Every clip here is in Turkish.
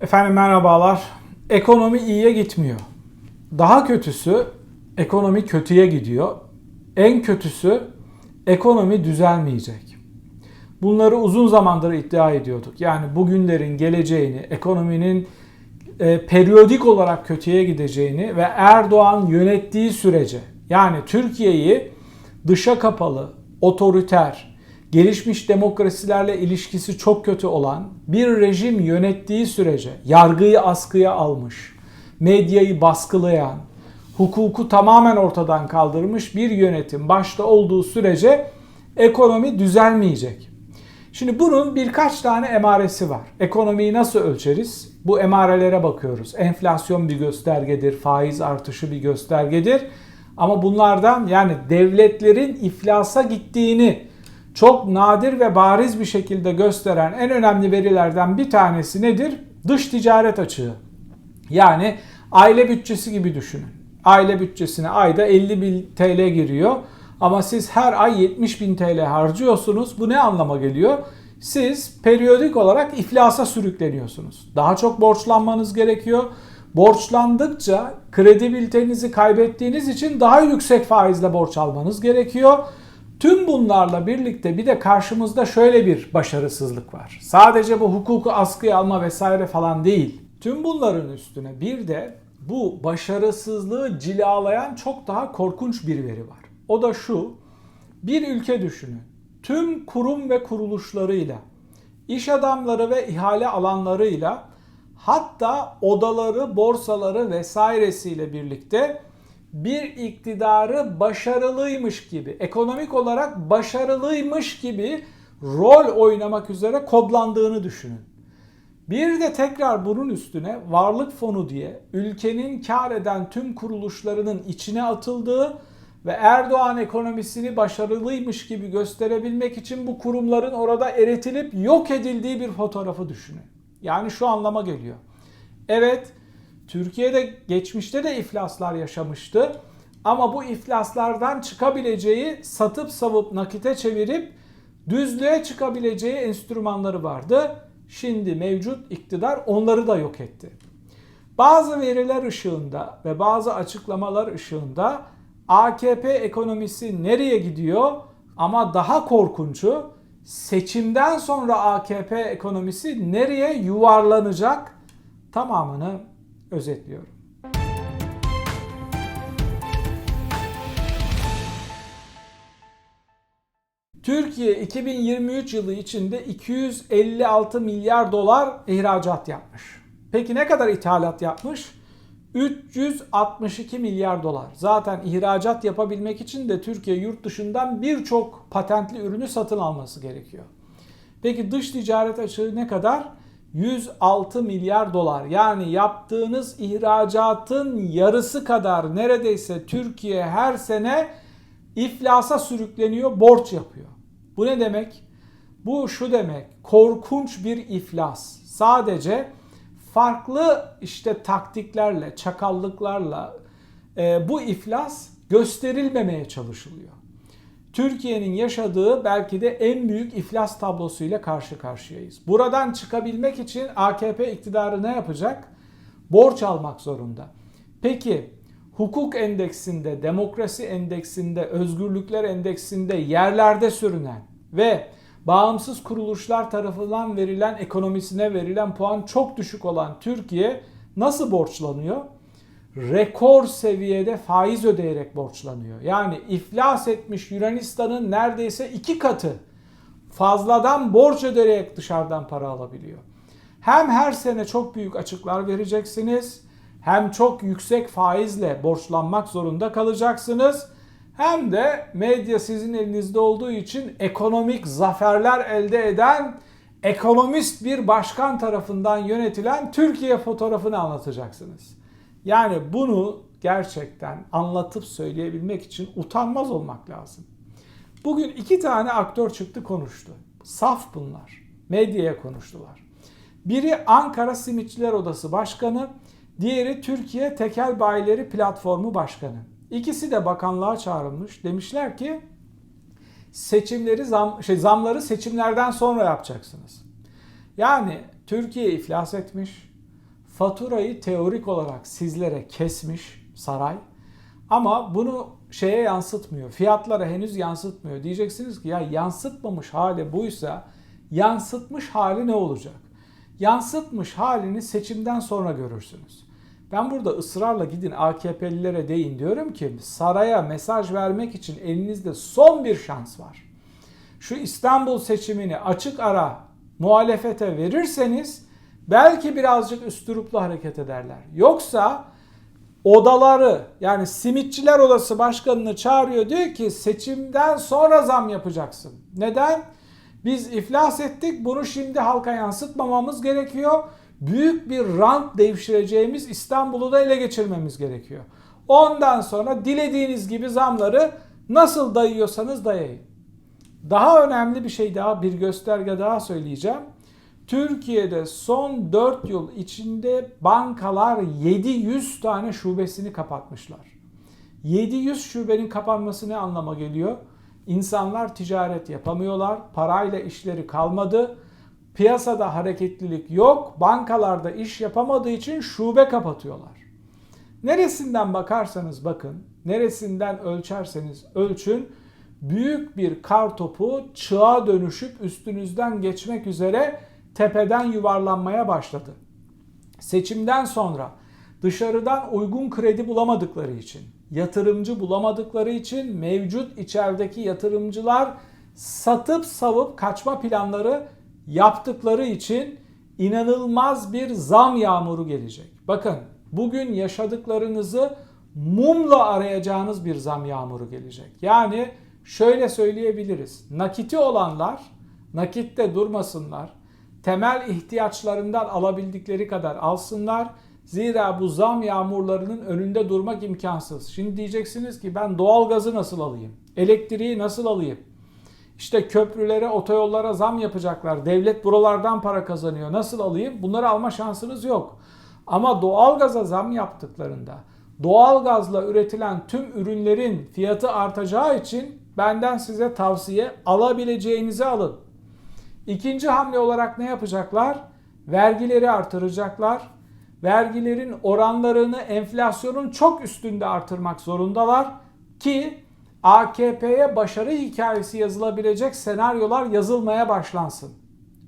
Efendim merhabalar. Ekonomi iyiye gitmiyor. Daha kötüsü ekonomi kötüye gidiyor. En kötüsü ekonomi düzelmeyecek. Bunları uzun zamandır iddia ediyorduk. Yani bugünlerin geleceğini, ekonominin e, periyodik olarak kötüye gideceğini ve Erdoğan yönettiği sürece yani Türkiye'yi dışa kapalı, otoriter, gelişmiş demokrasilerle ilişkisi çok kötü olan bir rejim yönettiği sürece yargıyı askıya almış, medyayı baskılayan, hukuku tamamen ortadan kaldırmış bir yönetim başta olduğu sürece ekonomi düzelmeyecek. Şimdi bunun birkaç tane emaresi var. Ekonomiyi nasıl ölçeriz? Bu emarelere bakıyoruz. Enflasyon bir göstergedir, faiz artışı bir göstergedir. Ama bunlardan yani devletlerin iflasa gittiğini çok nadir ve bariz bir şekilde gösteren en önemli verilerden bir tanesi nedir? Dış ticaret açığı. Yani aile bütçesi gibi düşünün. Aile bütçesine ayda 50 bin TL giriyor. Ama siz her ay 70 bin TL harcıyorsunuz. Bu ne anlama geliyor? Siz periyodik olarak iflasa sürükleniyorsunuz. Daha çok borçlanmanız gerekiyor. Borçlandıkça kredibilitenizi kaybettiğiniz için daha yüksek faizle borç almanız gerekiyor. Tüm bunlarla birlikte bir de karşımızda şöyle bir başarısızlık var. Sadece bu hukuku askıya alma vesaire falan değil. Tüm bunların üstüne bir de bu başarısızlığı cilalayan çok daha korkunç bir veri var. O da şu. Bir ülke düşünün. Tüm kurum ve kuruluşlarıyla, iş adamları ve ihale alanlarıyla hatta odaları, borsaları vesairesiyle birlikte bir iktidarı başarılıymış gibi, ekonomik olarak başarılıymış gibi rol oynamak üzere kodlandığını düşünün. Bir de tekrar bunun üstüne varlık fonu diye ülkenin kar eden tüm kuruluşlarının içine atıldığı ve Erdoğan ekonomisini başarılıymış gibi gösterebilmek için bu kurumların orada eritilip yok edildiği bir fotoğrafı düşünün. Yani şu anlama geliyor. Evet, Türkiye'de geçmişte de iflaslar yaşamıştı. Ama bu iflaslardan çıkabileceği satıp savup nakite çevirip düzlüğe çıkabileceği enstrümanları vardı. Şimdi mevcut iktidar onları da yok etti. Bazı veriler ışığında ve bazı açıklamalar ışığında AKP ekonomisi nereye gidiyor? Ama daha korkuncu seçimden sonra AKP ekonomisi nereye yuvarlanacak? Tamamını özetliyorum. Türkiye 2023 yılı içinde 256 milyar dolar ihracat yapmış. Peki ne kadar ithalat yapmış? 362 milyar dolar. Zaten ihracat yapabilmek için de Türkiye yurt dışından birçok patentli ürünü satın alması gerekiyor. Peki dış ticaret açığı ne kadar? 106 milyar dolar. Yani yaptığınız ihracatın yarısı kadar neredeyse Türkiye her sene iflasa sürükleniyor, borç yapıyor. Bu ne demek? Bu şu demek. Korkunç bir iflas. Sadece farklı işte taktiklerle, çakallıklarla e, bu iflas gösterilmemeye çalışılıyor. Türkiye'nin yaşadığı belki de en büyük iflas tablosuyla karşı karşıyayız. Buradan çıkabilmek için AKP iktidarı ne yapacak? Borç almak zorunda. Peki hukuk endeksinde, demokrasi endeksinde, özgürlükler endeksinde yerlerde sürünen ve bağımsız kuruluşlar tarafından verilen ekonomisine verilen puan çok düşük olan Türkiye nasıl borçlanıyor? Rekor seviyede faiz ödeyerek borçlanıyor. Yani iflas etmiş Yunanistan'ın neredeyse iki katı fazladan borç ödeyerek dışarıdan para alabiliyor. Hem her sene çok büyük açıklar vereceksiniz, hem çok yüksek faizle borçlanmak zorunda kalacaksınız, hem de medya sizin elinizde olduğu için ekonomik zaferler elde eden ekonomist bir başkan tarafından yönetilen Türkiye fotoğrafını anlatacaksınız. Yani bunu gerçekten anlatıp söyleyebilmek için utanmaz olmak lazım. Bugün iki tane aktör çıktı konuştu. Saf bunlar. Medyaya konuştular. Biri Ankara Simitçiler Odası Başkanı, diğeri Türkiye Tekel Bayileri Platformu Başkanı. İkisi de bakanlığa çağrılmış. Demişler ki seçimleri zam, şey, zamları seçimlerden sonra yapacaksınız. Yani Türkiye iflas etmiş faturayı teorik olarak sizlere kesmiş saray ama bunu şeye yansıtmıyor. Fiyatlara henüz yansıtmıyor. Diyeceksiniz ki ya yansıtmamış hali buysa yansıtmış hali ne olacak? Yansıtmış halini seçimden sonra görürsünüz. Ben burada ısrarla gidin AKP'lilere deyin diyorum ki saraya mesaj vermek için elinizde son bir şans var. Şu İstanbul seçimini açık ara muhalefete verirseniz belki birazcık üstüruplu hareket ederler. Yoksa odaları yani simitçiler odası başkanını çağırıyor diyor ki seçimden sonra zam yapacaksın. Neden? Biz iflas ettik bunu şimdi halka yansıtmamamız gerekiyor. Büyük bir rant devşireceğimiz İstanbul'u da ele geçirmemiz gerekiyor. Ondan sonra dilediğiniz gibi zamları nasıl dayıyorsanız dayayın. Daha önemli bir şey daha bir gösterge daha söyleyeceğim. Türkiye'de son 4 yıl içinde bankalar 700 tane şubesini kapatmışlar. 700 şubenin kapanması ne anlama geliyor? İnsanlar ticaret yapamıyorlar, parayla işleri kalmadı, piyasada hareketlilik yok, bankalarda iş yapamadığı için şube kapatıyorlar. Neresinden bakarsanız bakın, neresinden ölçerseniz ölçün, büyük bir kar topu çığa dönüşüp üstünüzden geçmek üzere tepeden yuvarlanmaya başladı. Seçimden sonra dışarıdan uygun kredi bulamadıkları için, yatırımcı bulamadıkları için mevcut içerideki yatırımcılar satıp savup kaçma planları yaptıkları için inanılmaz bir zam yağmuru gelecek. Bakın bugün yaşadıklarınızı mumla arayacağınız bir zam yağmuru gelecek. Yani şöyle söyleyebiliriz. Nakiti olanlar nakitte durmasınlar temel ihtiyaçlarından alabildikleri kadar alsınlar. Zira bu zam yağmurlarının önünde durmak imkansız. Şimdi diyeceksiniz ki ben doğalgazı nasıl alayım? Elektriği nasıl alayım? İşte köprülere, otoyollara zam yapacaklar. Devlet buralardan para kazanıyor. Nasıl alayım? Bunları alma şansınız yok. Ama doğalgaza zam yaptıklarında doğalgazla üretilen tüm ürünlerin fiyatı artacağı için benden size tavsiye alabileceğinizi alın. İkinci hamle olarak ne yapacaklar? Vergileri artıracaklar. Vergilerin oranlarını enflasyonun çok üstünde artırmak zorundalar ki AKP'ye başarı hikayesi yazılabilecek senaryolar yazılmaya başlansın.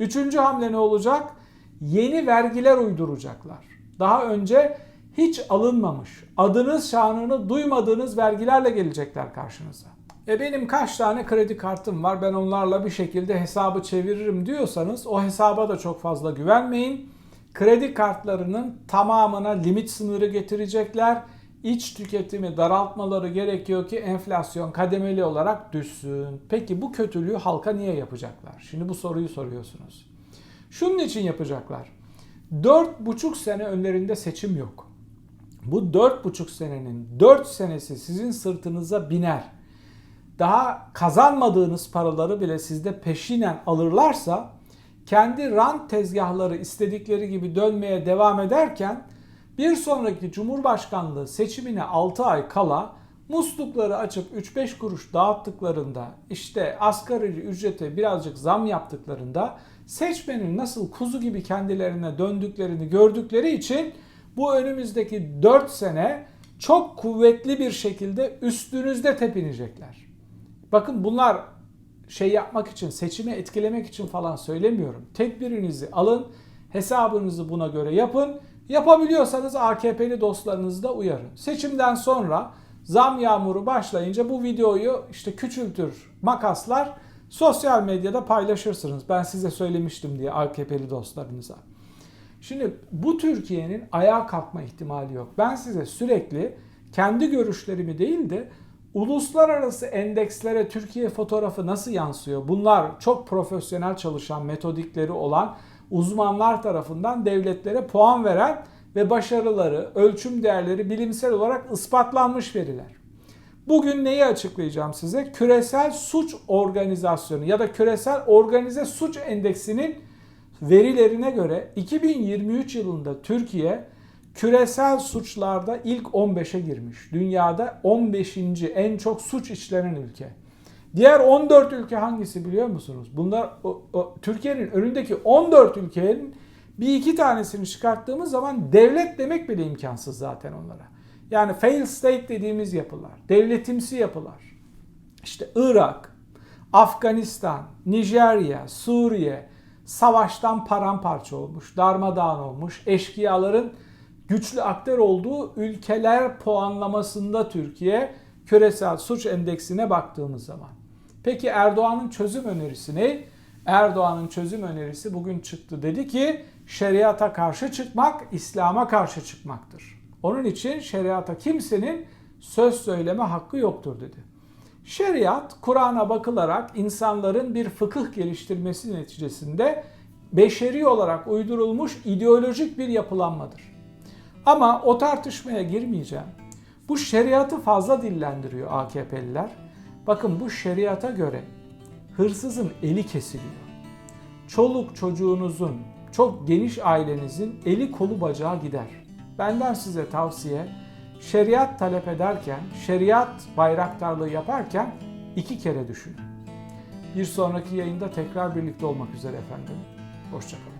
Üçüncü hamle ne olacak? Yeni vergiler uyduracaklar. Daha önce hiç alınmamış, adınız şanını duymadığınız vergilerle gelecekler karşınıza. E benim kaç tane kredi kartım var ben onlarla bir şekilde hesabı çeviririm diyorsanız o hesaba da çok fazla güvenmeyin. Kredi kartlarının tamamına limit sınırı getirecekler. İç tüketimi daraltmaları gerekiyor ki enflasyon kademeli olarak düşsün. Peki bu kötülüğü halka niye yapacaklar? Şimdi bu soruyu soruyorsunuz. Şunun için yapacaklar. 4,5 sene önlerinde seçim yok. Bu 4,5 senenin 4 senesi sizin sırtınıza biner daha kazanmadığınız paraları bile sizde peşinen alırlarsa kendi rant tezgahları istedikleri gibi dönmeye devam ederken bir sonraki Cumhurbaşkanlığı seçimine 6 ay kala muslukları açıp 3-5 kuruş dağıttıklarında işte asgari ücrete birazcık zam yaptıklarında seçmenin nasıl kuzu gibi kendilerine döndüklerini gördükleri için bu önümüzdeki 4 sene çok kuvvetli bir şekilde üstünüzde tepinecekler. Bakın bunlar şey yapmak için, seçimi etkilemek için falan söylemiyorum. Tedbirinizi alın, hesabınızı buna göre yapın. Yapabiliyorsanız AKP'li dostlarınızı da uyarın. Seçimden sonra zam yağmuru başlayınca bu videoyu işte küçültür, makaslar sosyal medyada paylaşırsınız. Ben size söylemiştim diye AKP'li dostlarınıza. Şimdi bu Türkiye'nin ayağa kalkma ihtimali yok. Ben size sürekli kendi görüşlerimi değil de Uluslararası endekslere Türkiye fotoğrafı nasıl yansıyor? Bunlar çok profesyonel çalışan metodikleri olan uzmanlar tarafından devletlere puan veren ve başarıları, ölçüm değerleri bilimsel olarak ispatlanmış veriler. Bugün neyi açıklayacağım size? Küresel Suç Organizasyonu ya da Küresel Organize Suç Endeksinin verilerine göre 2023 yılında Türkiye küresel suçlarda ilk 15'e girmiş. Dünyada 15. en çok suç işlenen ülke. Diğer 14 ülke hangisi biliyor musunuz? Bunlar Türkiye'nin önündeki 14 ülkenin Bir iki tanesini çıkarttığımız zaman devlet demek bile imkansız zaten onlara. Yani fail state dediğimiz yapılar, devletimsi yapılar. İşte Irak, Afganistan, Nijerya, Suriye savaştan paramparça olmuş, darmadağın olmuş, eşkıyaların güçlü aktör olduğu ülkeler puanlamasında Türkiye küresel suç endeksine baktığımız zaman. Peki Erdoğan'ın çözüm önerisi ne? Erdoğan'ın çözüm önerisi bugün çıktı. Dedi ki şeriata karşı çıkmak İslam'a karşı çıkmaktır. Onun için şeriata kimsenin söz söyleme hakkı yoktur dedi. Şeriat Kur'an'a bakılarak insanların bir fıkıh geliştirmesi neticesinde beşeri olarak uydurulmuş ideolojik bir yapılanmadır. Ama o tartışmaya girmeyeceğim. Bu şeriatı fazla dillendiriyor AKP'liler. Bakın bu şeriata göre hırsızın eli kesiliyor. Çoluk çocuğunuzun, çok geniş ailenizin eli kolu bacağı gider. Benden size tavsiye şeriat talep ederken, şeriat bayraktarlığı yaparken iki kere düşünün. Bir sonraki yayında tekrar birlikte olmak üzere efendim. Hoşçakalın.